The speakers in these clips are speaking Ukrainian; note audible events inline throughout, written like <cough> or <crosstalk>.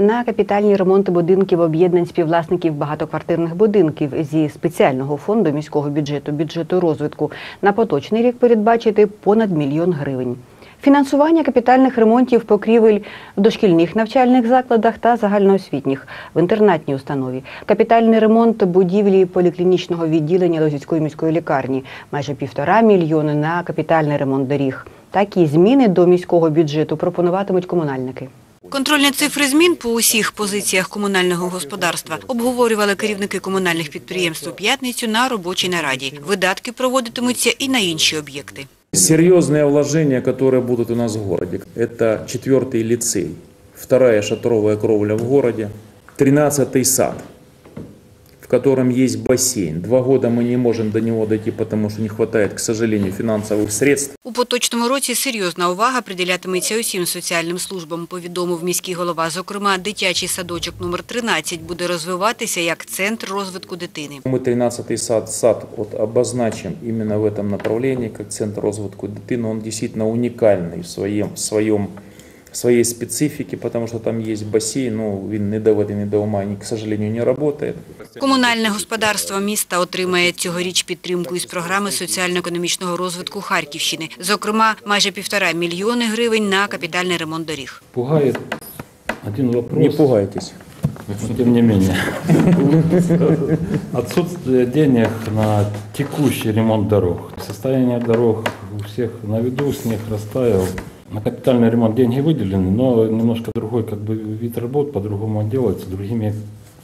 на капітальні ремонти будинків об'єднань співвласників багатоквартирних будинків зі спеціального фонду міського бюджету бюджету розвитку на поточний рік передбачити понад мільйон гривень. Фінансування капітальних ремонтів покрівель в дошкільних навчальних закладах та загальноосвітніх в інтернатній установі, капітальний ремонт будівлі поліклінічного відділення Лозівської міської лікарні, майже півтора мільйони на капітальний ремонт доріг. Такі зміни до міського бюджету пропонуватимуть комунальники. Контрольні цифри змін по усіх позиціях комунального господарства обговорювали керівники комунальних підприємств у п'ятницю на робочій нараді. Видатки проводитимуться і на інші об'єкти. Серьезные вложения, которые будут у нас в городе, это четвертый лицей, вторая шатровая кровля в городе, тринадцатый сад, в котором есть бассейн. Два года мы не можем до него дойти, потому что не хватает, к сожалению, финансовых средств. У поточному році серйозна увага приділятиметься усім соціальним службам, повідомив міський голова. Зокрема, дитячий садочок номер 13 буде розвиватися як центр розвитку дитини. Мы 13-й сад, сад вот обозначим именно в этом направлении, как центр розвитку дитины. Он действительно уникальный в своем, в своем в своей специфике, потому что там есть бассейн, ну, він не до води, не до ума, к сожалению, не работает. Комунальне господарство міста отримає цьогоріч підтримку із програми соціально-економічного розвитку Харківщини. Зокрема, майже півтора мільйони гривень на капітальний ремонт доріг. Пугает один вопрос. Не пугайтесь. но Тем не менее. <laughs> Отсутствие денег на текущий ремонт дорог. Состояние дорог у всех на виду, снег растаял. На капитальный ремонт деньги выделены, но немножко другой как бы вид работ, по-другому он делается, другими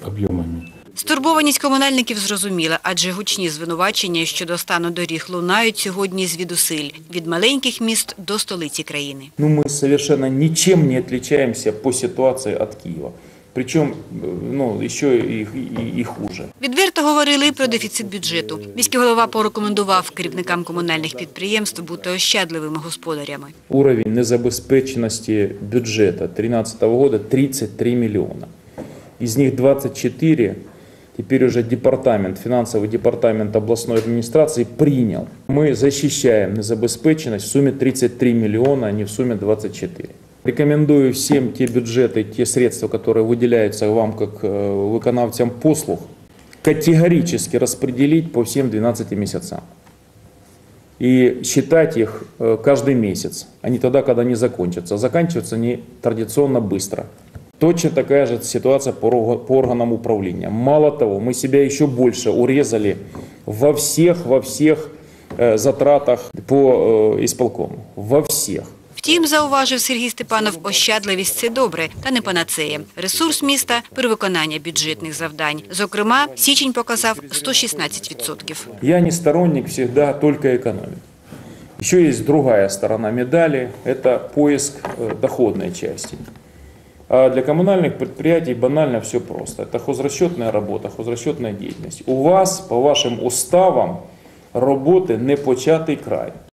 объемами. Стурбованість комунальників зрозуміла, адже гучні звинувачення щодо стану доріг лунають сьогодні звідусиль – від маленьких міст до столиці країни. Ну, мы совершенно ничем не отличаемся по ситуации от Киева. Причем, э, ну, еще и, и, и хуже. Відверто говорили і про дефіцит бюджету. Міський голова порекомендував керівникам комунальних підприємств бути ощадливими господарями. Уровень незабезпеченности бюджета 2013 года 33 миллиона. Из них 24 теперь уже департамент, финансовый департамент областной администрации принял. Мы защищаем незабезпеченность в сумме 33 миллиона, а не в сумме 24. Рекомендую всем те бюджеты, те средства, которые выделяются вам как э, виконавцям послуг, категорически распределить по всем 12 месяцам и считать их э, каждый месяц, а не тогда, когда они закончатся. Заканчиваются они традиционно быстро. Точно такая же ситуация по по органам управления. Мало того, мы себя еще больше урезали во всех, во всех э, затратах по исполкому. Во всех. Втім, зауважив Сергій Степанов, ощадливість – це добре, та не панацея. Ресурс міста – при виконанні бюджетних завдань. Зокрема, січень показав 116%. Я не сторонник всегда только экономить. Еще есть другая сторона медали, это поиск э, доходной части. А для коммунальных предприятий банально все просто. Это хозрасчетная работа, хозрасчетная деятельность. У вас, по вашим уставам, работы не початый край.